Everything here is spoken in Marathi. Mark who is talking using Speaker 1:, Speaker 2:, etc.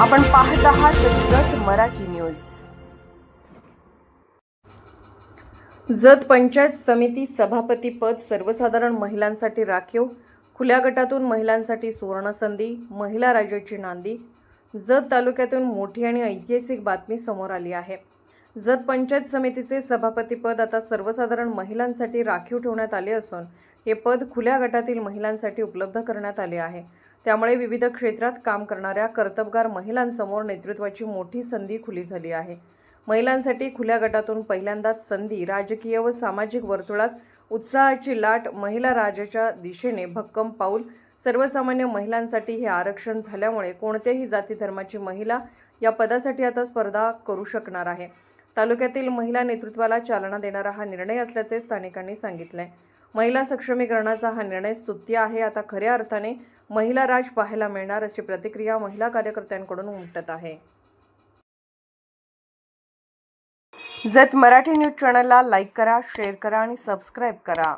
Speaker 1: आपण पाहत आहात जत मराठी न्यूज. जत पंचायत समिती सभापती पद सर्वसाधारण महिलांसाठी राखीव खुल्या गटातून महिलांसाठी सुवर्णसंधी महिला राज्याची नांदी. जत तालुक्यातून मोठी आणि ऐतिहासिक बातमी समोर आली आहे. जत पंचायत समितीचे सभापतीपद आता सर्वसाधारण महिलांसाठी राखीव ठेवण्यात आले असून हे पद खुल्या गटातील महिलांसाठी उपलब्ध करण्यात आले आहे. त्यामुळे विविध क्षेत्रात काम करणाऱ्या कर्तबगार महिलांसमोर नेतृत्वाची मोठी संधी खुली झाली आहे. महिलांसाठी खुल्या गटातून पहिल्यांदाच संधी राजकीय व सामाजिक वर्तुळात उत्साहाची लाट महिला राजाच्या दिशेने भक्कम पाऊल. सर्वसामान्य महिलांसाठी हे आरक्षण झाल्यामुळे कोणत्याही जाती धर्माची महिला या पदासाठी आता स्पर्धा करू शकणार आहे. तालुक्यातील महिला नेतृत्वाला चालना देणारा हा निर्णय असल्याचे स्थानिकांनी सांगितले महिला सक्षमीकरणाचा हा निर्णय स्तुत्य आहे. आता खऱ्या अर्थाने महिला राज पाहायला मिळणार अशी प्रतिक्रिया महिला कार्यकर्त्यांकडून उमटत आहे. जत मराठी न्यूज चॅनलला लाईक करा शेअर करा आणि सबस्क्राईब करा.